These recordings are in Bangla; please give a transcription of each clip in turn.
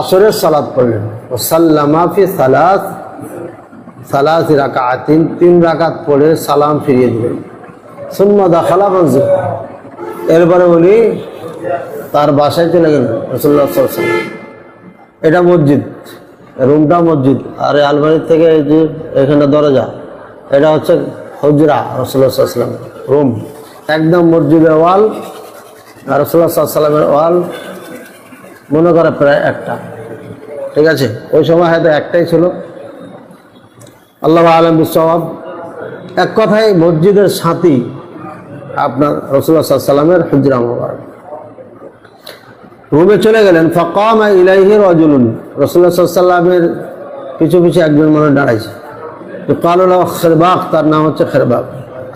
আসরের সালাদ পড়লেন। ও সাল্লামা ফি সালাস সালাস রাকাতিন তিন রাকাত পড়ে সালাম ফিরিয়ে দিলেন। সুম্মা দাখালা এরপরে উনি তার বাসায় চলে গেলেন রসুল্লাহ এটা মসজিদ, রুমটা মসজিদ। আর আলমারির থেকে এই যে এখানে দরজা, এটা হচ্ছে হজরা রসুল্লাহ সাল্লাম রুম, একদম মসজিদের ওয়াল আর রসুল্লাহ সাল্লামের ওয়াল। মনে করে প্রায় একটা। ঠিক আছে? ওই সময় হয়তো একটাই ছিল। আল্লাহ আলম বিসব এক কথায় মসজিদের সাথী আপনার রসুল্লাহ সাল্লামের রুমে চলে গেলেন, ফকাম ইলাইহি রজুলুন। রসুল্লাহ সাল্লামের পিছু পিছু একজন মনে দাঁড়াইছে। তো কালুল খেরবাক, তার নাম হচ্ছে খেরবাক।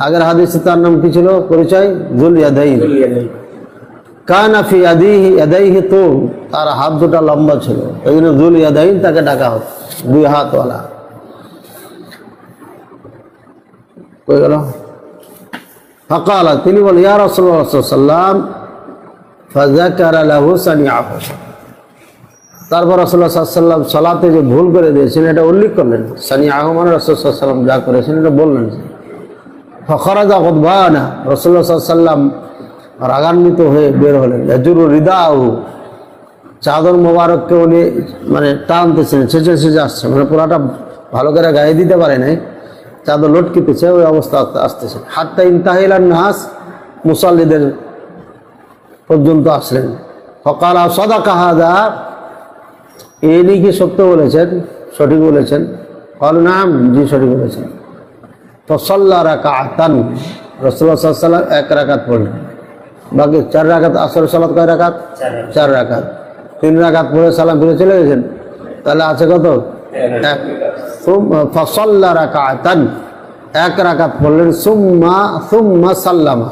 আগের হাদিসে তার নাম কি ছিল? পরিচয়? জুল ইয়াদাইন। কানাফি আদিহি তো তার হাত দুটা লম্বা ছিল। এই জন্য জুল ইয়াদাইন তাকে ডাকা হতো। দুই হাতওয়ালা কই গেল? ফকালা, তিনি বলেন ইয়া রসুল্লাহ সাল্লাম ফাজাকার আলাহু সানিয়াহ তারপর রসুল্লাহ সাল্লাম সালাতে যে ভুল করে দিয়েছেন এটা উল্লেখ করলেন। সানি আহমান রসুল্লাম যা করেছেন, এটা বললেন। ফখরাজা রসুল্লাহ সাল্লাম রাগান্বিত হয়ে বের হলেন। এজুর হৃদাহু চাদর মোবারককে উনি মানে টানতেছেন ছেঁচে ছেঁচে আসছে। মানে পুরাটা ভালো করে গায়ে দিতে পারে নাই। চাদর লটকিতেছে ওই অবস্থা আসতেছে। হাতটা ইন্তাহিলার নাস মুসল্লিদের পর্যন্ত আসলেন। ফকালা সদা কাহাদা ইনি কি সত্য বলেছেন? সঠিক বলেছেন? কল নাম, জি সঠিক বলেছেন। তসল্লা রাকা আতান রসুল্লাহ সাল্লাম এক রাকাত পড়লেন। বাকি চার রাখাত আসর সালাত কয় রাকাত? চার রাকাত। তিন রাকাত পরে সালাম ফিরে চলে গেছেন? তাহলে আছে কত? এক ফসল্লা রাকা আতান এক রাকাত পড়লেন সুম্মা সুম্মা সাল্লামা।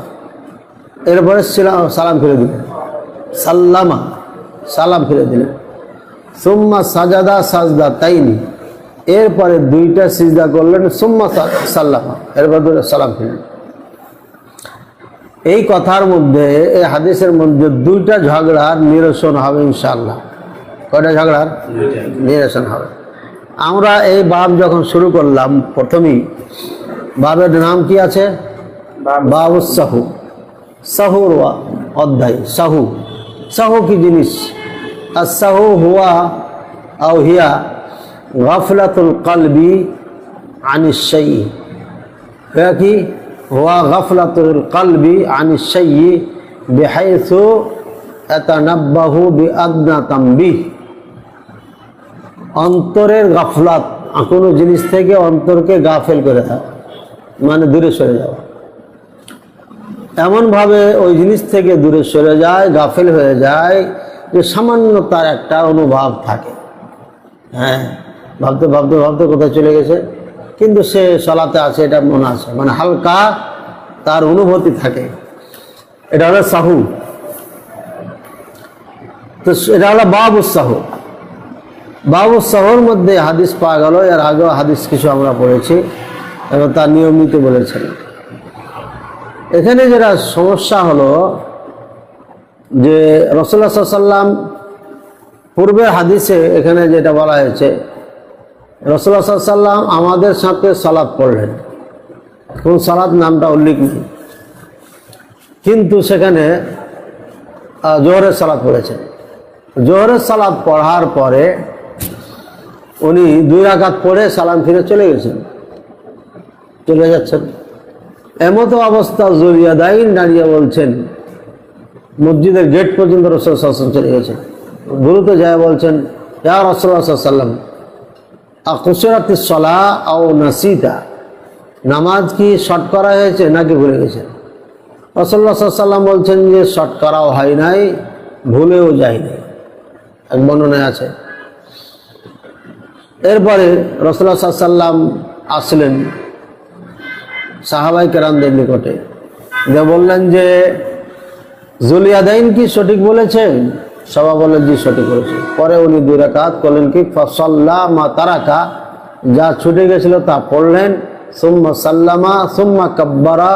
এরপরে সালাম ফিরে দিলেন। সাল্লামা। সালাম ফিরে দিলেন। সুম্মা সাজাদা সাজদা তাইনি এরপরে দুইটা সিজদা করলেন সুম্মা সাল্লামা। এরপর সালাম ফিরলেন এই কথার মধ্যে এই হাদিসের মধ্যে দুইটা ঝগড়ার নিরসন হবে ইনশাল্লাহ কয়টা ঝগড়ার? নিরসন হবে। আমরা এই বাব যখন শুরু করলাম প্রথমেই বাবের নাম কি আছে? বাবুসাহু সাহুর অধ্যায় সাহু। সাহু কি জিনিস? আর সাহু হুয়া আও হিয়া গফলাতুল কলবি আনিসাই হুয়া কি? কলবি অন্তরের গাফলাত, কোনো জিনিস থেকে অন্তরকে গাফেল করে দেওয়া মানে দূরে সরে যাওয়া এমনভাবে ওই জিনিস থেকে দূরে সরে যায়, গাফেল হয়ে যায়, যে সামান্য তার একটা অনুভব থাকে। হ্যাঁ ভাবতে ভাবতে ভাবতে কোথায় চলে গেছে? কিন্তু সে চলাতে আছে, এটা মনে আছে। মানে হালকা তার অনুভূতি থাকে। এটা হলো সাহু। তো এটা হলো বাবু সাহু। বাবু সাহুর মধ্যে হাদিস পাওয়া গেল। এর আগেও হাদিস কিছু আমরা পড়েছি এবং তা নিয়মিত বলেছেন। এখানে যেটা সমস্যা হলো যে রসুল্লা সাল্লাম পূর্বের হাদিসে এখানে যেটা বলা হয়েছে রসুল্লা সাল্লাম আমাদের সাথে সালাদ পড়লেন। কোন সালাদ নামটা উল্লেখ নেই। কিন্তু সেখানে জোহরের সালাদ পড়েছেন। জোহরের সালাদ পড়ার পরে উনি দুই রাকাত পড়ে সালাম ফিরে চলে গেছেন। চলে যাচ্ছেন। এমতো অবস্থা জরিয়া দাইন দাঁড়িয়ে বলছেন, মসজিদের গেট পর্যন্ত রসুল চলে গেছেন। দ্রুত যায় বলছেন, ইয়া রসুল্লাহ সাল্লাম আকুসরাতি সলা আও নাসিতা নামাজ কি শর্ট করা হয়েছে নাকি ভুলে গেছেন? রসল্লা বলছেন যে, শর্ট করাও হয় নাই, ভুলেও যায় নাই। এক বর্ণনায় আছে। এরপরে রসল্লা আসলেন সাহাবাই কেরামদের নিকটে। যে বললেন যে, জুলিয়াদাইন কি সঠিক বলেছেন? সবাই বললেন জি, সঠিক করেছে পরে উনি দুই রাকাত করলেন কি? ফসল্লা মা তারাকা, যা ছুটে গেছিল তা পড়লেন। সুম্মা সাল্লামা, সুম্মা কাব্বারা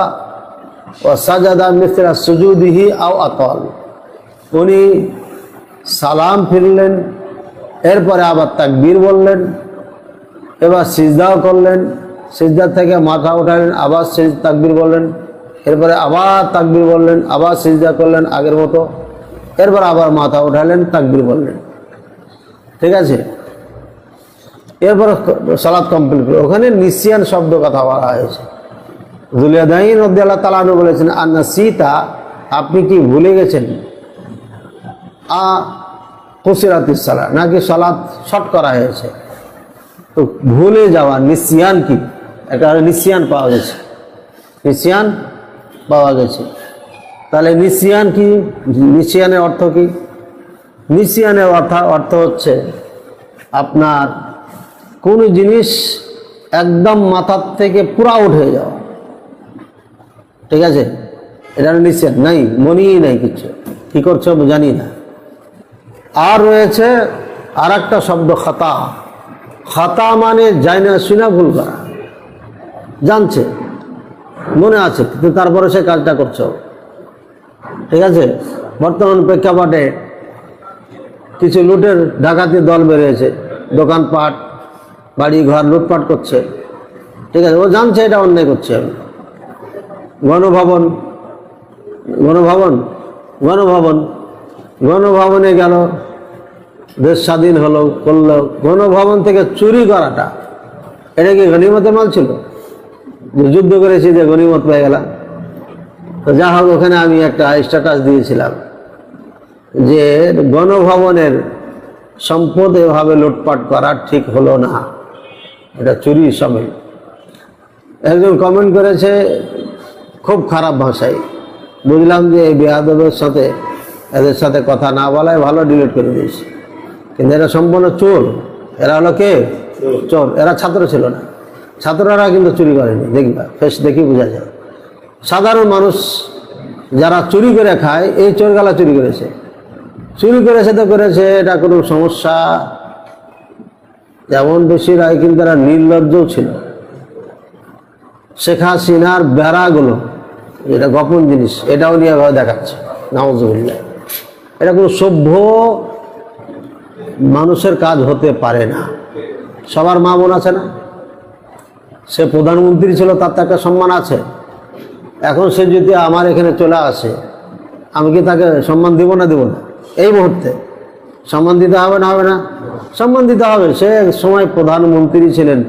ও সাজাদা মিস্ত্রা সুজুদিহি আও আতল। উনি সালাম ফিরলেন, এরপরে আবার তাকবীর বললেন, এবার সিজদাও করলেন। সিজদার থেকে মাথা উঠালেন, আবার সিজ তাকবীর বললেন। এরপরে আবার তাকবীর বললেন, আবার সিজদা করলেন আগের মতো। এরপর আবার মাথা উঠালেন, তাকবীর বললেন। ঠিক আছে? এরপর সালাদ কমপ্লিট করে ওখানে নিসিয়ান শব্দ কথা বলা হয়েছে। জুলিয়াদাইন রদ্দাল্লাহ তালানু বলেছেন, আন্না সীতা, আপনি কি ভুলে গেছেন? আ কুসিরাতিস সালা নাকি সালাদ শর্ট করা হয়েছে? তো ভুলে যাওয়া নিসিয়ান কি? একটা নিসিয়ান পাওয়া গেছে। নিসিয়ান পাওয়া গেছে। তাহলে নিসিয়ান কি? নিসিয়ানের অর্থ কি? নিসিয়ানের অর্থ অর্থ হচ্ছে আপনার কোন জিনিস একদম মাথার থেকে পুরা উঠে যাওয়া। ঠিক আছে? এটা নিশ্চিত নাই, মনেই নাই কিছু। কি করছ জানি না। আর রয়েছে আর একটা শব্দ, খাতা। খাতা মানে যায় না শুনা ভুল করা। জানছে? মনে আছে, কিন্তু তারপরে সে কাজটা করছ। ঠিক আছে? বর্তমান প্রেক্ষাপটে কিছু লুটের ডাকাতি দল বেরিয়েছে। দোকানপাট বাড়ি ঘর লুটপাট করছে। ঠিক আছে? ও জানছে এটা অন্যায় করছে। গণভবন গণভবন গণভবন, গণভবনে গেল, দেশ স্বাধীন হলো, করল। গণভবন থেকে চুরি করাটা, এটা কি গণিমতের মাল ছিল? যুদ্ধ করেছি যে গণিমত পেয়ে গেলাম। তো যা হোক ওখানে আমি একটা স্ট্যাটাস দিয়েছিলাম যে গণভবনের সম্পদ এভাবে লুটপাট করা ঠিক হলো না। এটা চুরি সামিল। একজন কমেন্ট করেছে খুব খারাপ ভাষায়। বুঝলাম যে এই বেয়াদবের সাথে এদের সাথে কথা না বলায় ভালো ডিলিট করে দিয়েছি। কিন্তু এরা সম্পূর্ণ চোর। এরা হলো কে? চোর। এরা ছাত্র ছিল না। ছাত্ররা কিন্তু চুরি করেনি। দেখবা ফেস দেখি বোঝা যায়। সাধারণ মানুষ যারা চুরি করে খায়, এই চোরগালা চুরি করেছে। চুরি করেছে তো করেছে, এটা কোনো সমস্যা। যেমন বেশি রায় কিন্তু এরা নির্লজ্জও ছিল। শেখ হাসিনার বেড়াগুলো, এটা গোপন জিনিস, এটাও নিয়ে দেখাচ্ছে। নামজুবিল্লাহ এটা কোনো সভ্য মানুষের কাজ হতে পারে না। সবার মা বোন আছে না? সে প্রধানমন্ত্রী ছিল, তার তো একটা সম্মান আছে। এখন সে যদি আমার এখানে চলে আসে, আমি কি তাকে সম্মান দিব না দিব না? এই মুহূর্তে। সম্মান দিতে হবে না হবে না? সম্মান দিতে হবে। সে সময় প্রধানমন্ত্রী ছিলেন।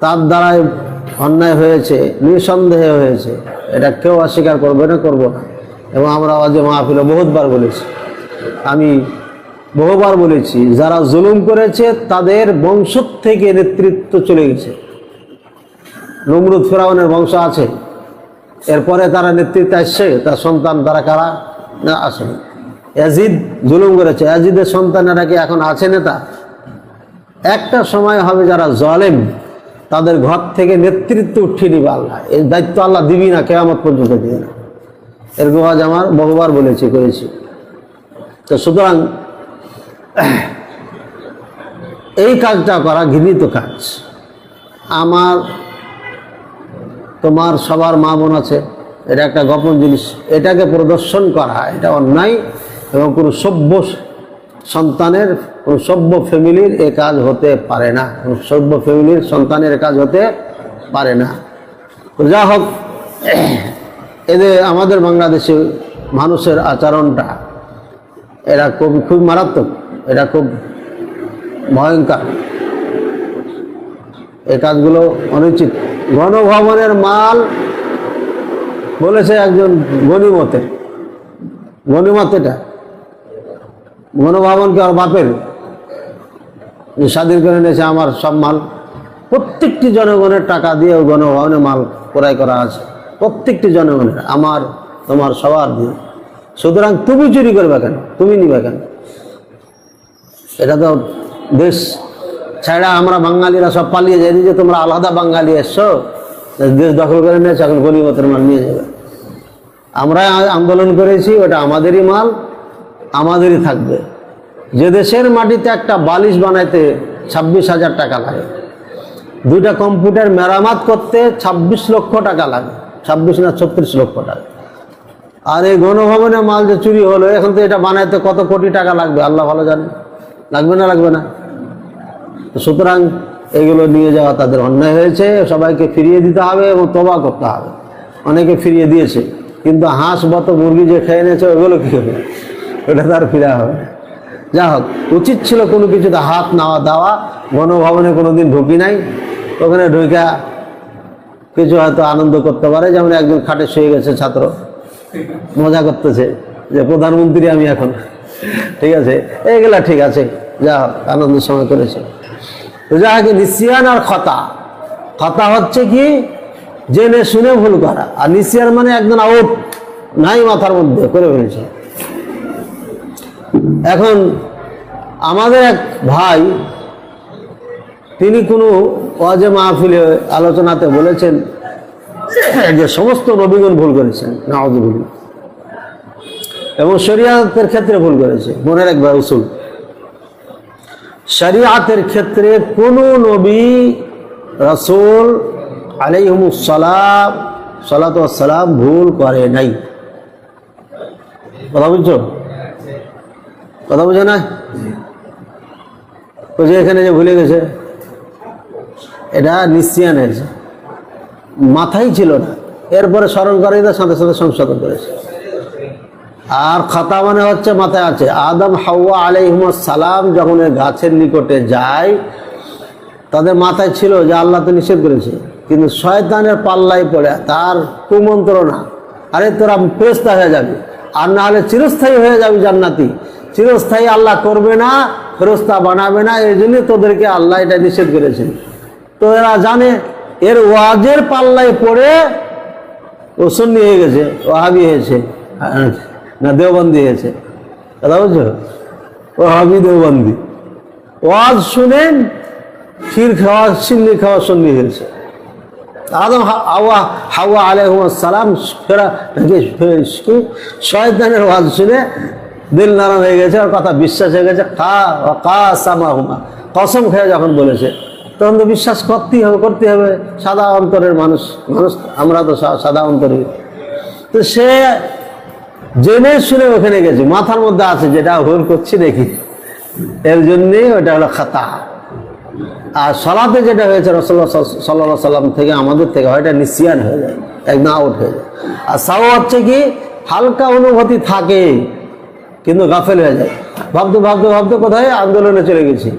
তার দ্বারাই অন্যায় হয়েছে, নিঃসন্দেহে হয়েছে। এটা কেউ অস্বীকার করবে না, করব না। এবং আমরা আজে মাহফিলে বহুতবার বলেছি। আমি বহুবার বলেছি, যারা জুলুম করেছে, তাদের বংশ থেকে নেতৃত্ব চলে গেছে। নমরুদ ফেরাউনের বংশ আছে। এরপরে তারা নেতৃত্বে আসছে, তার সন্তান তারা কারা? না আসেনি ইয়াজিদ জুলুম করেছে। ইয়াজিদের সন্তানেরা কি এখন আছে নেতা? একটা সময় হবে যারা জলেম, তাদের ঘর থেকে নেতৃত্ব উঠিয়ে দিবে আল্লাহ। এই দায়িত্ব আল্লাহ দিবি না, কেয়ামত পর্যন্ত দিবে না। এরকম আজ আমার বহুবার বলেছি, করেছি। তো সুতরাং, এই কাজটা করা ঘৃণিত কাজ। আমার তোমার সবার মা বোন আছে, এটা একটা গোপন জিনিস। এটাকে প্রদর্শন করা, এটা অন্যায় এবং কোনো সভ্য সন্তানের, কোনো সভ্য ফ্যামিলির এ কাজ হতে পারে না। কোনো সভ্য ফ্যামিলির সন্তানের এ কাজ হতে পারে না। যা হোক এদের আমাদের বাংলাদেশে মানুষের আচরণটা, এরা খুব খুব মারাত্মক, এটা খুব ভয়ঙ্কর। এই কাজগুলো অনুচিত। গণভবনের মাল বলেছে একজন গণিমতের গণিমত এটা। গণভবন কি আর বাপের স্বাধীন করে নিয়েছে আমার সব মাল। প্রত্যেকটি জনগণের টাকা দিয়ে গণভবনে মাল ক্রয় করা আছে। প্রত্যেকটি জনগণের, আমার, তোমার, সবার দিয়ে। সুতরাং তুমি চুরি করবে কেন? তুমি নিবে কেন? এটা তো দেশ ছাড়া আমরা বাঙালিরা সব পালিয়ে যাই যে তোমরা আলাদা বাঙালি এসছো, দেশ দখল করে নিয়েছো এখন গরিবতের মাল নিয়ে যাবে। আমরা আন্দোলন করেছি, ওটা আমাদেরই মাল, আমাদেরই থাকবে। যে দেশের মাটিতে একটা বালিশ বানাইতে ছাব্বিশ হাজার টাকা লাগে, দুইটা কম্পিউটার মেরামত করতে ছাব্বিশ লক্ষ টাকা লাগে, ছাব্বিশ না ছত্রিশ লক্ষ টাকা। আর এই গণভবনে মাল যে চুরি হলো, এখন তো এটা বানাইতে কত কোটি টাকা লাগবে? আল্লাহ ভালো জানে। লাগবে না লাগবে না? সুতরাং এগুলো নিয়ে যাওয়া তাদের অন্যায় হয়েছে, সবাইকে ফিরিয়ে দিতে হবে এবং তবা করতে হবে। অনেকে ফিরিয়ে দিয়েছে, কিন্তু হাঁস, বত, মুরগি যে খেয়ে নিয়েছে, ওগুলো কী হবে? ওটা তার ফিরা হবে যা হোক, উচিত ছিল কোনো কিছুতে হাত নেওয়া দেওয়া গণভবনে কোনো দিন ঢুকি নাই। ওখানে ঢুকা কিছু হয়তো আনন্দ করতে পারে, যেমন একজন খাটে শুয়ে গেছে ছাত্র। মজা করতেছে যে প্রধানমন্ত্রী আমি এখন। ঠিক আছে? এইগুলা ঠিক আছে। যা হোক, আনন্দের সময় করেছে। তো যা হোক নিসিয়ান আর খতা। খতা হচ্ছে কি? জেনে শুনে ভুল করা। আর নিসিয়ান মানে একদম আউট, নাই মাথার মধ্যে, করে ফেলেছে। এখন আমাদের এক ভাই, তিনি কোনো ওয়াজে মাহফিলে আলোচনাতে বলেছেন যে সমস্ত নবীগণ ভুল করেছেন নাওয়াজুল এবং শরিয়াতের ক্ষেত্রে ভুল করেছে মনে রাখবে উসুল। শরিয়াতের ক্ষেত্রে কোন নবী রসুল আলাইহমুসালাম সালাতাম ভুল করে নাই। কথা বুঝছ? কথা বুঝো না? যে এখানে যে ভুলে গেছে, এটা নিশ্চিয়ান হয়েছে মাথায় ছিল না। এরপরে স্মরণ করে সাথে সাথে সংশোধন করেছে। আর খাতা মানে হচ্ছে মাথায় আছে। আদম হাওয়া আলাইহিম সালাম যখন গাছের নিকটে যায়, তাদের মাথায় ছিল যে আল্লাহ তো নিষেধ করেছে। কিন্তু শয়তানের পাল্লাই পড়ে, তার কুমন্ত্রণা, আরে তোরা ফেরস্তা হয়ে যাবে। আর না হলে চিরস্থায়ী হয়ে যাবে জান্নাতি। চিরস্থায়ী আল্লাহ করবে না ফেরস্তা বানাবে না, এই জন্য তোদেরকে আল্লাহ এটা নিষেধ করেছেন তো এরা জানে, এর ওয়াজের পাল্লায় পড়ে ও সুন্নি হয়ে গেছে ও হাবি হয়েছে। না, দেওবন্দি হয়েছে। কথা বুঝছ ও হাবি দেওবন্দি। ওয়াজ শুনেন, ক্ষীর খাওয়া, সিন্নি খাওয়া সুন্নি হয়েছে। আদম হাওয়া হাওয়া আলাইসালাম ফেরা শয়তানের ওয়াজ শুনে দিল নারাম হয়ে গেছে, আর কথা বিশ্বাস হয়ে গেছে, কা কা সামা হুমা কসম খেয়ে যখন বলেছে, তখন তো বিশ্বাস করতেই হবে করতে হবে। সাদা অন্তরের মানুষ মানুষ, আমরা তো সাদা অন্তরের তো সে জেনে শুনে ওখানে গেছি। মাথার মধ্যে আছে যেটা ভুল করছি দেখি। এর জন্যেই ওটা হলো খাতা। আর সলাতে যেটা হয়েছে রসল্লা সাল্লা সাল্লাম থেকে আমাদের থেকে হয়টা নিসিয়ান হয়ে যায় একদম আউট হয়ে যায়। আর সাও হচ্ছে কি, হালকা অনুভূতি থাকে, কিন্তু গাফেল হয়ে যায়। ভাবতে ভাবতে ভাবতে কোথায়? আন্দোলনে চলে গেছি।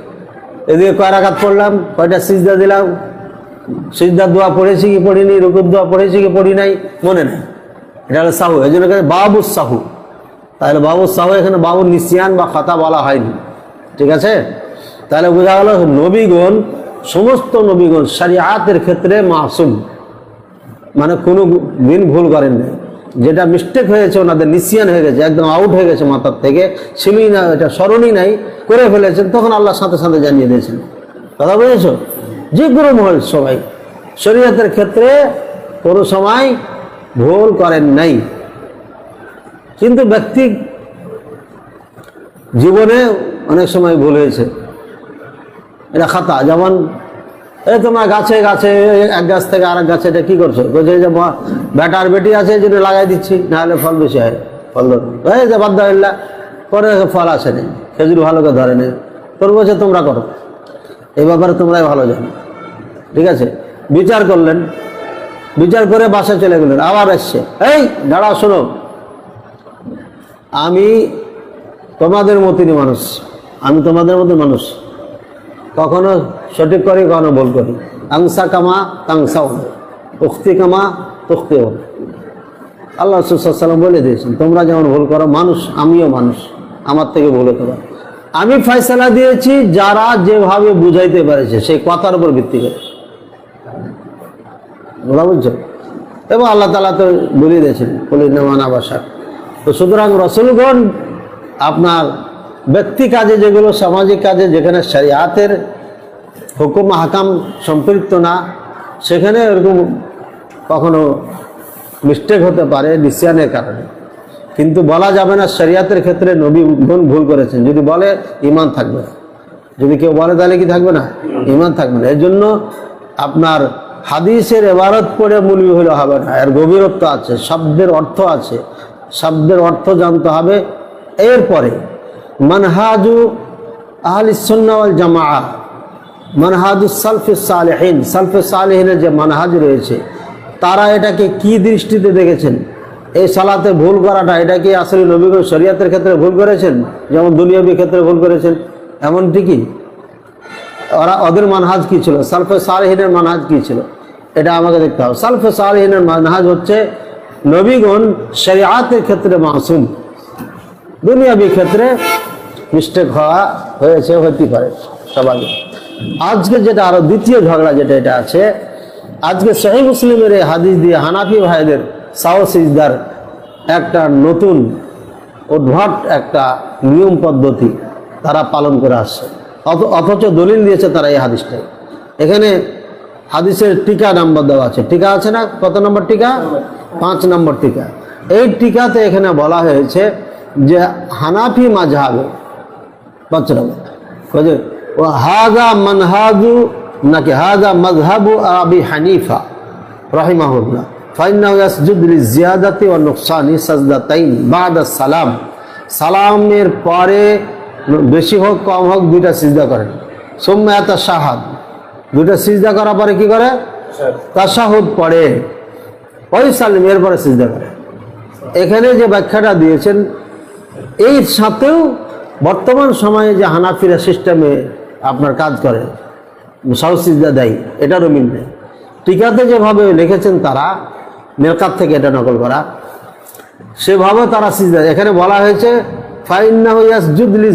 এদিকে কয় রাখাত পড়লাম, কয়টা সিজদা দিলাম? সিজদার দোয়া পড়েছি কি পড়িনি, রুকুর দোয়া পড়েছি কি পড়ি নাই? মনে নেই। এটা হলো সাহু, এই জন্য এখানে বাবু সাহু। তাহলে বাবু সাহু, এখানে বাবু নিসিয়ান বা খাতা বলা হয়নি। ঠিক আছে? তাহলে বোঝা গেল নবীগণ, সমস্ত নবীগণ শরিয়াতের ক্ষেত্রে মাসুম। মানে কোনো দিন ভুল করেন না যেটা মিস্টেক হয়েছে, ওনাদের নিসিয়ান হয়ে গেছে, একদম আউট হয়ে গেছে মাথার থেকে ছিলই না, এটা স্মরণই নাই, করে ফেলেছেন, তখন আল্লাহ সাথে সাথে জানিয়ে দিয়েছেন। কথা বুঝেছ? যে কোনো মহল সবাই। শরীয়তের ক্ষেত্রে কোনো সময় ভুল করেন নাই। কিন্তু ব্যক্তি জীবনে অনেক সময় ভুল হয়েছে। এটা খাতা, যেমন এই তোমার গাছে গাছে, এক গাছ থেকে আরেক গাছে এটা কি করছ? বলছে যে বা- বেটার বেটি আছে জন্য লাগাই দিচ্ছি নাহলে ফল বেশি হয়। ফল এই যে বাধ্য হইলা পরে ফল আসে নেই। খেজুর ভালো করে ধরে নেই। তোর বলছে, তোমরা করো। এই ব্যাপারে তোমরাই ভালো জানো। ঠিক আছে? বিচার করলেন। বিচার করে বাসায় চলে গেলেন, আবার এসছে এই, দাঁড়াও, শোনো। আমি তোমাদের মতনই মানুষ। আমি তোমাদের মতো মানুষ। কখনো সঠিক করি, কখনো ভুল করি। আংসা কামা, তাংসাও। উক্তি কামা তুক্তিও আল্লাহ সাল্লাম বলে দিয়েছেন, তোমরা যেমন ভুল করো, মানুষ, আমিও মানুষ। আমার থেকে ভুল হতে পারে। আমি ফয়সালা দিয়েছি যারা যেভাবে বুঝাইতে পেরেছে, সেই কথার উপর ভিত্তি করে। ওরা বুঝছ এবং আল্লাহ তালা তো বলে দিয়েছেন পলিনামানা বাসা তো সুতরাং রসুলগণ আপনার ব্যক্তি কাজে যেগুলো, সামাজিক কাজে, যেখানে শরিয়াতের হুকুম, হাকাম সম্পৃক্ত না, সেখানে এরকম কখনো মিস্টেক হতে পারে নিসিয়ানের কারণে। কিন্তু বলা যাবে না শরিয়াতের ক্ষেত্রে নবীগণ ভুল করেছেন। যদি বলে ইমান থাকবে না। যদি কেউ বলে, তাহলে কি থাকবে না? ইমান থাকবে না। এর জন্য আপনার হাদিসের এবারত পড়ে মূল্য হলে হবে না। এর গভীরত্ব আছে, শব্দের অর্থ আছে। শব্দের অর্থ জানতে হবে। এরপরে, মানহাজু আহলি সুন্নাওয়াল জামা মানহাজু সালফে সালেহীন। সালফে সালেহিনের যে মানহাজ রয়েছে, তারা এটাকে কি দৃষ্টিতে দেখেছেন? এই সালাতে ভুল করাটা, এটা কি আসলে নবীগ শরিয়াতের ক্ষেত্রে ভুল করেছেন? যেমন দুনিয়াবী ক্ষেত্রে ভুল করেছেন? এমনটি কি? ওরা ওদের মানহাজ কি ছিল? সালফে সালেহিনের মানহাজ কি ছিল? এটা আমাকে দেখতে হবে। সালফে সালেহিনের মানহাজ হচ্ছে নবীগণ শরিয়াতের ক্ষেত্রে মাসুম। দুনিয়াবী ক্ষেত্রে মিস্টেক হওয়া হয়েছে, হতে পারে স্বাভাবিক আজকে যেটা আরও দ্বিতীয় ঝগড়া যেটা এটা আছে, আজকে সহি মুসলিমের এই হাদিস দিয়ে হানাফি ভাইদের সাহস সাহসিজদার একটা নতুন উদ্ভট একটা নিয়ম পদ্ধতি তারা পালন করে আসছে। অথচ দলিল দিয়েছে তারা এই হাদিসটাই। এখানে হাদিসের টিকা নাম্বার দেওয়া আছে। টিকা আছে না? কত নম্বর টিকা? পাঁচ নম্বর টিকা। এই টিকাতে এখানে বলা হয়েছে যে হানাফি মাঝহাবে পাঁচ নম্বর? ও হাজা মানহাজু নাকি হাজা মজহাবু আবি হানিফা, রহিমাহুল্লাহ। ফাইনাহু ইয়াসজুদু লিজিয়াদাতি ওয়া নুকসানি সাজদাতাইন বাদা সালাম। সালামের পরে বেশি হোক কম হোক দুইটা সিজদা করেন সুম্মা এত শাহাদ দুইটা সিজদা করার পরে কি করে? তাশাহুদ। পড়ে। ওই সালিম এরপরে সিজদা করে। এখানে যে ব্যাখ্যাটা দিয়েছেন এই সাথেও বর্তমান সময়ে যে হানাফিরা সিস্টেমে আপনার কাজ করে সাহসিজা দেয় এটারও মিল নেই। টিকাতে যেভাবে লিখেছেন তারা মেরকাত থেকে এটা নকল করা সেভাবে তারা সিজদা এখানে বলা হয়েছে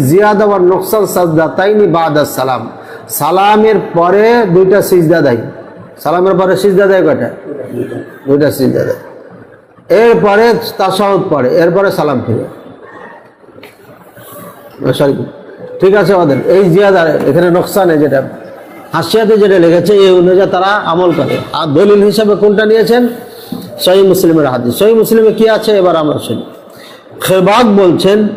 জিয়াদা ওয়া নকসাল সাজদা সালাম। সালামের পরে দুইটা সিজদা দেয়। সালামের পরে সিজদা দেয় কয়টা? দুইটা সিজদা দেয়। এরপরে তাসাউদ পড়ে, এরপরে সালাম ফিরে। ঠিক আছে আমাদের এই জিয়াদা, এখানে নোকসানে যেটা, হাসিয়াতে যেটা লেগেছে এই অনুযায়ী তারা আমল করে। আর দলিল হিসাবে কোনটা নিয়েছেন? সহি মুসলিমের হাদিস। সহি মুসলিমে কি আছে? এবার আমরা শুনি। খেবাগ বলছেন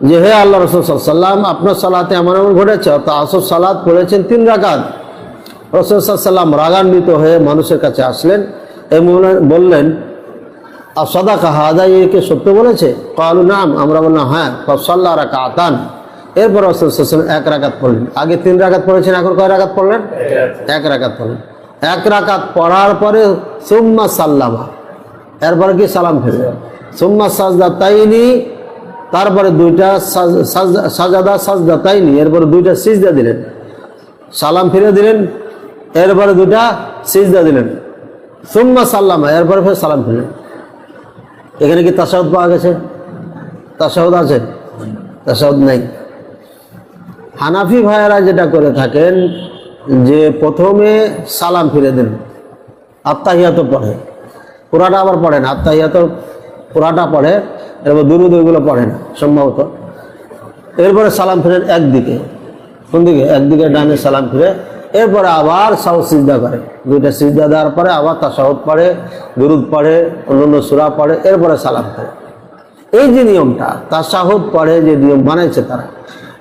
যে হে আল্লাহ রসুল সাল্লাম আপনার সালাতে এমন এমন ঘটেছে তা আসর সালাদ পড়েছেন তিন রাকাত। রসুল সাল্লাম রাগান্বিত হয়ে মানুষের কাছে আসলেন এবং বললেন আর সদা কাহাদা একে সত্য বলেছে? কালু, নাম। আমরা বললাম হ্যাঁ। সাল্লাহ রাকা আতান এরপর রসুল এক রাকাত পড়লেন। আগে তিন রাকাত পড়েছেন, এখন কয় রাকাত পড়লেন? এক রাকাত পড়লেন। এক রাকাত পড়ার পরে, সুম্মা সাল্লামা। এরপরে কি সালাম ফিরবে? সুম্মা সাজদা তাইনি তারপরে দুইটা সাজ- সাজ- সাজাদা, সাজদা তাইনি এরপরে দুইটা সিজদা দিলেন। সালাম ফিরে দিলেন, এরপরে দুইটা সিজদা দিলেন। সুম্মা সাল্লামা, এরপরে ফের সালাম ফিরলেন। এখানে কি তাসাউদ পাওয়া গেছে? তাসাউদ আছে? তাসাউদ নাই। হানাফি ভাইয়েরা যেটা করে থাকেন, যে প্রথমে সালাম ফিরে দেন। আত্মাহিয়াত পড়ে। পুরাটা আবার পড়ে না আত্মাহিয়াত পুরাটা পড়ে। এরপর দুরুদ ওইগুলো পড়ে না সম্ভবত। এরপরে সালাম ফিরেন একদিকে কোন দিকে একদিকে ডানে সালাম ফিরে। এরপরে আবার সাউ সিজদা করে। দুইটা সিজদা দেওয়ার পরে আবার তাসাউদ পড়ে, দুরুদ পড়ে, অন্যান্য সুরা পড়ে, এরপরে সালাম করে এই যে নিয়মটা, তাসাহুদ পড়ে যে নিয়ম বানাইছে তারা,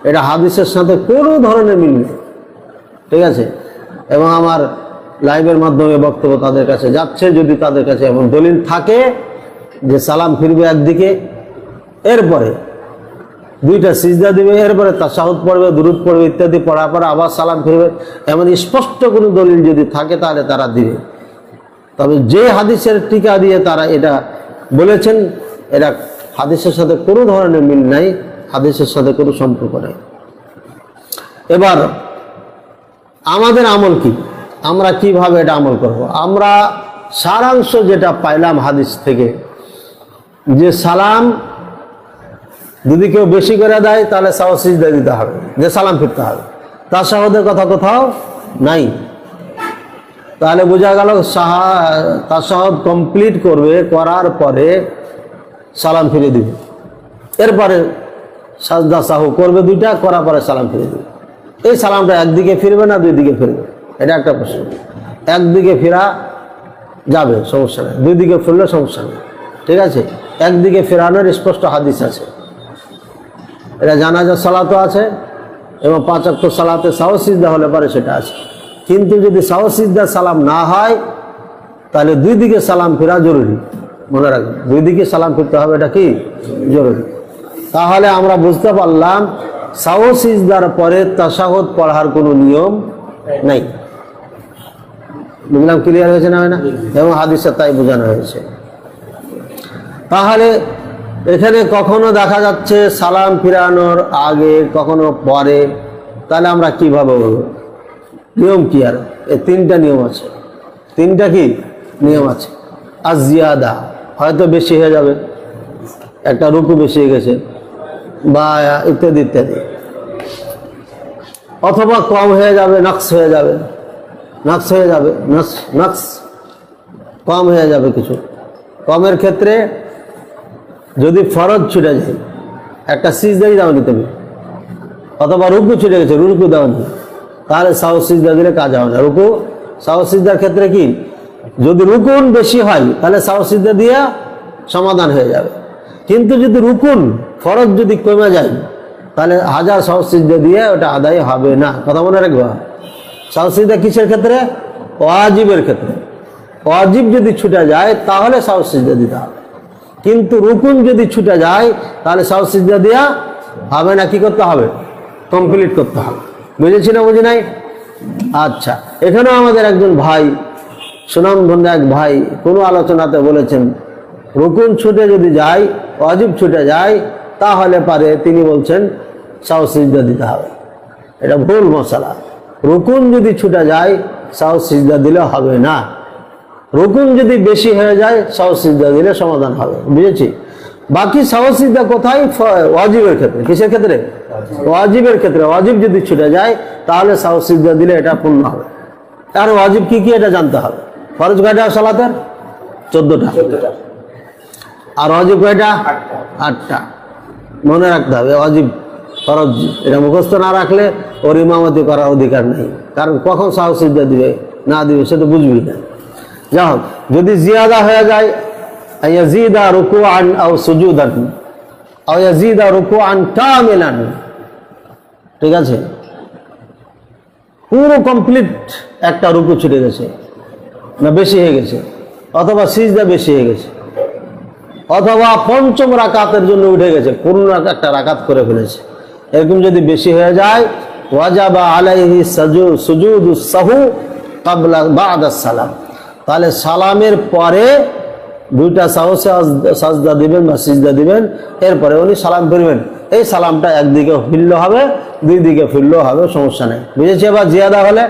এটা হাদিসের সাথে কোনো ধরনের মিল নেই। ঠিক আছে? এবং আমার লাইভের মাধ্যমে বক্তব্য তাদের কাছে যাচ্ছে, যদি তাদের কাছে এমন দলিল থাকে যে সালাম ফিরবে একদিকে, এরপরে দুইটা সিজদা দিবে, এরপরে তাসাহুদ পড়বে, দুরুদ পড়বে ইত্যাদি, পড়ার পরে আবার সালাম ফিরবে। এমন স্পষ্ট কোনো দলিল যদি থাকে তাহলে তারা দিবে। তবে যে হাদিসের টিকা দিয়ে তারা এটা বলেছেন এটা হাদিসের সাথে কোনো ধরনের মিল নাই, হাদিসের সাথে কোনো সম্পর্ক নেই। এবার আমাদের আমল কি? আমরা কীভাবে এটা আমল করব? আমরা সারাংশ যেটা পাইলাম হাদিস থেকে যে সালাম যদি কেউ বেশি করে দেয়, তাহলে সাহসিজদা দিতে হবে, যে সালাম ফিরতে হবে। তার সাহদের কথা কোথাও নাই। তাহলে বোঝা গেল সাহা তাসাহদ কমপ্লিট করবে, করার পরে সালাম ফিরে দিবে। এরপরে সাজদা সাহু করবে দুইটা, করার পরে সালাম ফিরে দিবে। এই সালামটা একদিকে ফিরবে না দুই দিকে ফিরবে। এটা একটা প্রশ্ন। একদিকে ফেরা যাবে, সমস্যা নেই। দুই দিকে ফিরলে সমস্যা নেই। ঠিক আছে? একদিকে ফেরানোর স্পষ্ট হাদিস আছে। এটা জানাজা, সালাতও আছে এবং পাঁচ অক্ট সালাতে সাহসিদ্দা হলে পারে সেটা আছে। কিন্তু যদি সাহসিদ্দা সালাম না হয়, তাহলে দুই দিকে সালাম ফেরা জরুরি। মনে রাখবেন, দুই দিকে সালাম ফিরতে হবে, এটা কি? জরুরি। তাহলে আমরা বুঝতে পারলাম সাও সিজদার পরে তাসাহদ পড়ার কোনো নিয়ম নাই। বুঝলাম ক্লিয়ার হয়েছে না হয় না? এবং হাদিসে তাই বোঝানো হয়েছে। তাহলে এখানে কখনো দেখা যাচ্ছে সালাম ফিরানোর আগে, কখনো পরে, তাহলে আমরা কীভাবে বলব? নিয়ম কি আর? এই তিনটা নিয়ম আছে। তিনটা কি? নিয়ম আছে। আর জিয়াদা হয়তো বেশি হয়ে যাবে। একটা রুকু বেশি হয়ে গেছে, বা ইত্যাদি ইত্যাদি। অথবা কম হয়ে যাবে, নকশ হয়ে যাবে। নকশ হয়ে যাবে নকশ। কম হয়ে যাবে কিছু। কমের ক্ষেত্রে যদি ফরজ ছুটে যায়, একটা সিজদাই দাওনি তুমি অথবা রুকু ছুটে গেছে, রুকু দাওনি তাহলে সাহস সিজদা দিলে কাজ হবে না। রুকু, সাহস সিজদার ক্ষেত্রে কি? যদি রুকুন বেশি হয়, তাহলে সাহস সিজদা দিয়ে সমাধান হয়ে যাবে। কিন্তু যদি রুকুন, ফরজ যদি কমে যায়, তাহলে হাজার সাহস সিজদা দিয়ে ওটা আদায় হবে না। কথা মনে রাখবা? সাহস সিজদা কিসের ক্ষেত্রে? ওয়াজিবের ক্ষেত্রে। ওয়াজিব যদি ছুটে যায়, তাহলে সাহস সিজদা দিতে হবে। কিন্তু রুকুন যদি ছুটে যায়, তাহলে সাহস সিজদা দেওয়া হবে না, কি করতে হবে? কমপ্লিট করতে হবে। বুঝেছি না, বুঝি নাই? আচ্ছা এখানেও আমাদের একজন ভাই, সুনাম ধন্য এক ভাই, কোনো আলোচনাতে বলেছেন, রুকুন ছুটে যদি যায় অজীব ছুটে যায়, তাহলে পারে, তিনি বলছেন, সাহস সিজদা দিতে হবে। এটা ভুল মশলা। রুকুন যদি ছুটে যায়, সাহস সিজদা দিলে হবে না। রুকুন যদি বেশি হয়ে যায় সাহস সিজদা দিলে সমাধান হবে। বুঝেছি? বাকি সাহস সিজদা কোথায় ওয়াজিবের ক্ষেত্রে। কিসের ক্ষেত্রে? ওয়াজিবের ক্ষেত্রে। ওয়াজিব যদি ছুটে যায় তাহলে সাহস সিজদা দিলে এটা পূর্ণ হবে। আর ওয়াজিব কি কি এটা জানতে হবে? ফরজ কয়টা সালাতের? চোদ্দটা। আর অজিব কয়টা? আটটা। মনে রাখতে হবে অজিব ফরজ এটা মুখস্থ না রাখলে ওর ইমামতি করার অধিকার নেই। কারণ কখন সাহস সিদ্ধা দিবে না দিবে সে তো বুঝবি না। যা হোক যদি জিয়াদা হয়ে যায় ইয়াজিদা রুকু আন আও সুজুদান, আও ইয়াজিদা রুকু আন কামিলান। ঠিক আছে? পুরো কমপ্লিট একটা রুকু ছুটে গেছে। না, বেশি হয়ে গেছে। অথবা সিজদা বেশি হয়ে গেছে। অথবা পঞ্চম রাকাতের জন্য উঠে গেছে। পূর্ণ একটা রাকাত করে ফেলেছে। এরকম যদি বেশি হয়ে যায়, ওয়াজাবা আলাইহি সাজু সুজুদু সাহু কাবলা বাদা সালাম। তাহলে সালামের পরে দুইটা সাহসে সাজদা দিবেন বা সিজদা দিবেন, এরপরে উনি সালাম ফিরবেন। এই সালামটা একদিকে ফিরলে হবে দুই দিকে ফিরলেও হবে, সমস্যা নেই। বুঝেছি এবার জিয়াদা হলে?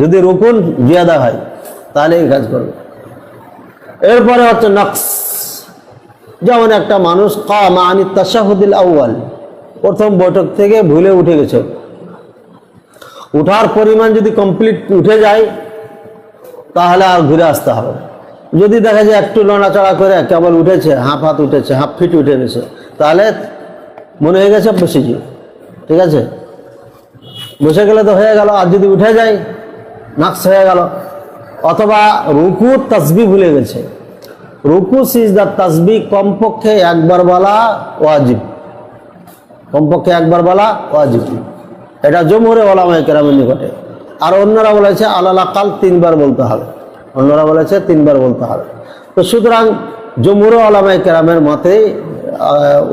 যদি রুকুন জিয়াদা হয়, তাহলে এই কাজ করবে। এরপরে হচ্ছে নকশ। যেমন একটা মানুষ কামা আনি তাসাহুদ্দিল আউয়াল, প্রথম বৈঠক থেকে ভুলে উঠে গেছে। উঠার পরিমাণ যদি কমপ্লিট উঠে যায় তাহলে আর ঘুরে আসতে হবে যদি দেখা যায় একটু নড়াচড়া করে কেবল উঠেছে, হাফ হাত উঠেছে, হাফ ফিট উঠে গেছে, তাহলে মনে হয়ে গেছে বসেছি ঠিক আছে? বসে গেলে তো হয়ে গেল, আর যদি উঠে যায় নাকস হয়ে গেল। অথবা রুকু, তসবি ভুলে গেছে। রুকু সিজদার তসবি কমপক্ষে একবার বলা ওয়াজিব। কমপক্ষে একবার বলা ওয়াজিব। এটা জমহুরে ওলামায় কেরামের নিকটে। আর অন্যরা বলেছে, আলালা কাল তিনবার বলতে হবে। অন্যরা বলেছে, তিনবার বলতে হবে। তো সুতরাং জমহুরে ওলামায় কেরামের মতে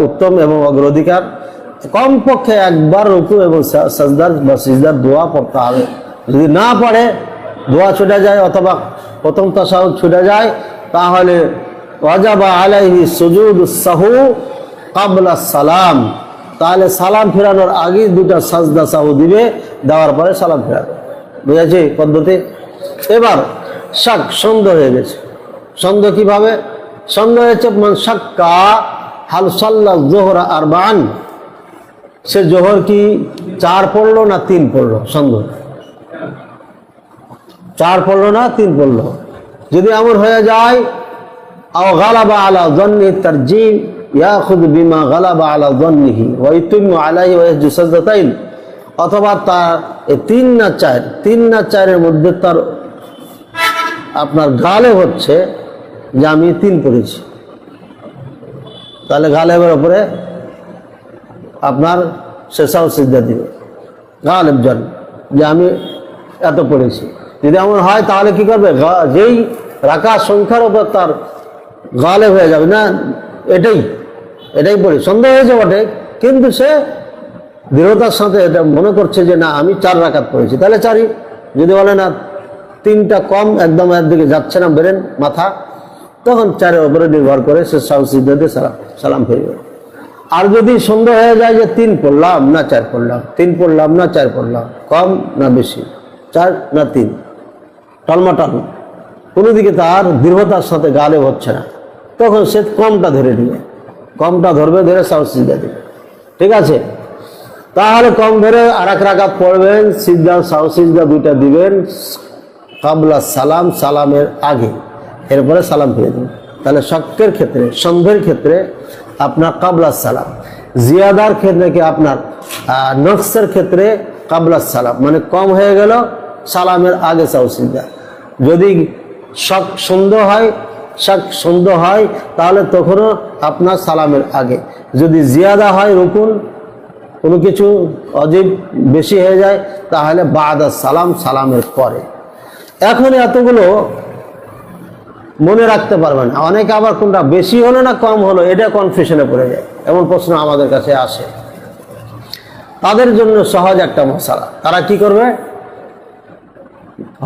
উত্তম এবং অগ্রাধিকার, কমপক্ষে একবার রুকু এবং সাজদার বা সিজদার দোয়া পড়তে হবে। যদি না পড়ে, দোয়া ছুটে যায় অথবা প্রথম তাসাউদ ছুটে যায়, তাহলে ওয়াজাবা আলাইহি সুজুদ সাহু কাবলা সালাম। তাহলে সালাম ফেরানোর আগে দুটা সাজদা সাহু দিবে, দেওয়ার পরে সালাম ফেরাবে। বুঝেছি পদ্ধতি? এবার শাক সন্দেহ হয়ে গেছে। সন্দেহ কীভাবে? সন্দেহ হয়েছে শাক্কা হাল সাল্লা জোহরা আর বান সে জোহর কি চার পড়ল না তিন পড়ল সন্দেহ চার পড়ল না তিন পড়ল। যদি এমন হয়ে যায়, আও গালাবা আলা জন্নি তার জি ইয়াখুদ বিমা গালাবা আলা জন্নিহি ওয়াইতুম আলাই ওয়াইজু সাজদাতাইন। অথবা তার তিন না চার, তিন না চারের মধ্যে তার আপনার গালে হচ্ছে যে আমি তিন পড়েছি। তাহলে গালেবের ওপরে আপনার শেষাও সিদ্ধা দিবে। গালেব জন যে আমি এত পড়েছি। যদি এমন হয় তাহলে কি করবে? যেই রাখা সংখ্যার ওপর তার গালে হয়ে যাবে। না, এটাই এটাই পড়ি। সন্দেহ হয়েছে বটে, কিন্তু সে দৃঢ়তার সাথে এটা মনে করছে যে না, আমি চার রাকাত পড়েছি। তাহলে চারি। যদি বলে না, তিনটা কম একদম এর দিকে যাচ্ছে না, বেরেন মাথা, তখন চারের ওপরে নির্ভর করে সে সাউসিদ্দাতে সালাম সালাম ফিরবে আর যদি সন্দেহ হয়ে যায় যে তিন পড়লাম না চার পড়লাম, তিন পড়লাম না চার পড়লাম, কম না বেশি, চার না তিন, টলমাটল, কোনো দিকে তার দৃঢ়তার সাথে গালে হচ্ছে না। তখন সে কমটা ধরে নিবে। কমটা ধরবে, ধরে সাউসিদ্দা দিবে। ঠিক আছে? তাহলে কম ধরে আর এক রাকাত পড়বেন সিদ্ধা সাউসিদ্দা দুইটা দিবেন কাবলা সালাম, সালামের আগে। এরপরে সালাম ফিরে দেবেন। তাহলে শক্কের ক্ষেত্রে সন্ধ্যের ক্ষেত্রে আপনার কাবলা সালাম। জিয়াদার ক্ষেত্রে কি আপনার নকশের ক্ষেত্রে কাবলা সালাম। মানে কম হয়ে গেল, সালামের আগে সাউসিদ্দা যদি শক সন্দেহ হয় শক সন্দেহ হয়, তাহলে তখনও আপনার সালামের আগে। যদি জিয়াদা হয় রুকুন কোনো কিছু অজীব বেশি হয়ে যায়, তাহলে বাদা সালাম সালামের পরে। এখন এতগুলো মনে রাখতে পারবেন অনেকে আবার কোনটা বেশি হলো না কম হলো, এটা কনফিউশনে পড়ে যায়। এমন প্রশ্ন আমাদের কাছে আসে। তাদের জন্য সহজ একটা মশালা। তারা কি করবে?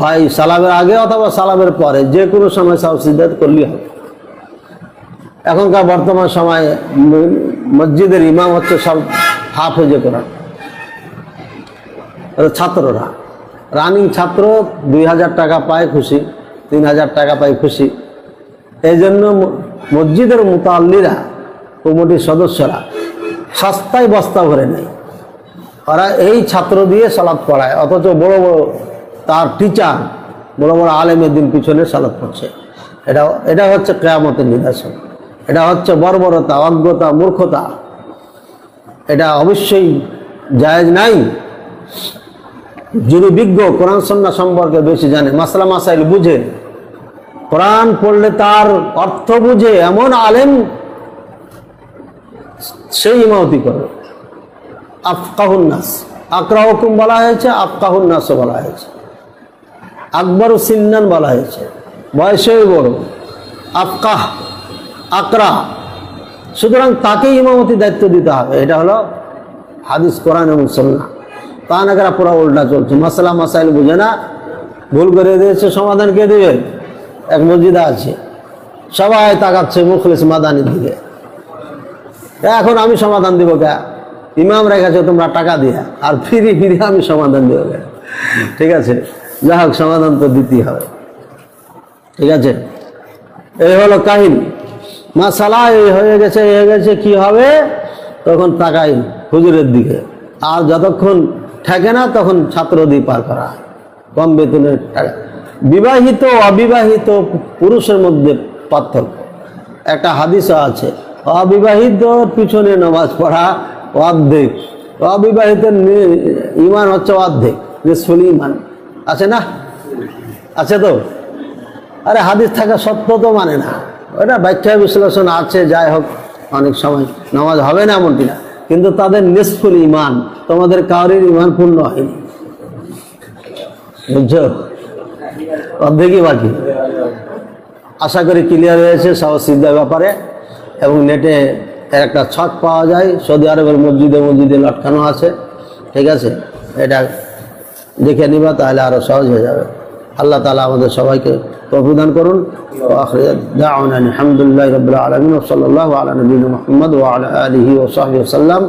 হয় সালামের আগে অথবা সালামের পরে, যে কোনো সময় সাউসিদাত করলেই হবে। এখনকার বর্তমান সময়ে মসজিদের ইমাম হচ্ছে সব হাফেজে কোরআন ছাত্ররা রানিং ছাত্র দুই হাজার টাকা পায় খুশি, তিন হাজার টাকা পায় খুশি। এই জন্য মসজিদের মোতাল্লিরা, কমিটির সদস্যরা সস্তায় বস্তা ভরে নেয়। ওরা এই ছাত্র দিয়ে সালাদ পড়ায়, অথচ বড় বড় তার টিচার বড় বড় আলেমের দিন পিছনে সালাদ পড়ছে। এটা এটা হচ্ছে কেয়ামতের নিদর্শন। এটা হচ্ছে বর্বরতা, অজ্ঞতা, মূর্খতা। এটা অবশ্যই জায়েজ নাই। যিনি বিজ্ঞ কোরআন সন্না সম্পর্কে বেশি জানে, মাসলা মাসাইল বুঝে, কোরআন পড়লে তার অর্থ বুঝে এমন আলেম সেই ইমামতি করবে আফকাহুন্নাস আকরা হুকুম বলা হয়েছে আফকাহুন্নাসও বলা হয়েছে। আকবর সিন্নান বলা হয়েছে, বয়সেও বড়। আফকাহ আকরা সুতরাং তাকেই ইমামতি দায়িত্ব দিতে হবে। এটা হলো হাদিস, কোরআন এবং সন্না তা না করা পুরো উল্টা চলছে। মাসালা মাসাইল বুঝে না, ভুল করে দিয়েছে, সমাধান কে দেবেন এক মসজিদে আছে। সবাই তাকাচ্ছে মুখলিস মাদানির দিকে। এখন আমি সমাধান দিব কে? ইমাম রেখেছে, তোমরা টাকা দিয়া। আর ফিরি ফিরি আমি সমাধান দিব কে? ঠিক আছে? যা হোক সমাধান তো দিতেই হবে। ঠিক আছে? এই হলো কাহিনী। মাসালা এই হয়ে গেছে হয়ে গেছে, কি হবে? তখন তাকাই হুজুরের দিকে। আর যতক্ষণ থাকে না, তখন ছাত্র দিয়ে পার করা। কম বেতনের বিবাহিত, অবিবাহিত পুরুষের মধ্যে পার্থক্য। একটা হাদিসও আছে, অবিবাহিত পিছনে নামাজ পড়া অর্ধেক অবিবাহিত ইমান হচ্ছে অর্ধেক নিসফুল ইমান। আছে না? আছে তো? আরে হাদিস থাকা সত্য তো মানে না। ওটা ব্যাখ্যা বিশ্লেষণ আছে, যাই হোক, অনেক সময় নামাজ হবে না এমনটি না। কিন্তু তাদের নিষ্ফুল ইমান তোমাদের কাউরির ইমান পূর্ণ হয়নি বুঝছ? অর্ধেকই বাকি। আশা করি ক্লিয়ার হয়েছে সাহসিদ্ধার ব্যাপারে। এবং নেটে এর একটা ছক পাওয়া যায়, সৌদি আরবের মসজিদে মসজিদে লটকানো আছে। ঠিক আছে? এটা দেখে নিবা, তাহলে আরও সহজ হয়ে যাবে। আল্লাহ তালা আমাদের সবাইকে প্রদান করুন। আলহামদুলিল্লাহ রবিল আলমিন। সাল্লাহ আলা নবীন মোহাম্মদ ওয়াল আলহি ওসাহি সাল্লাম।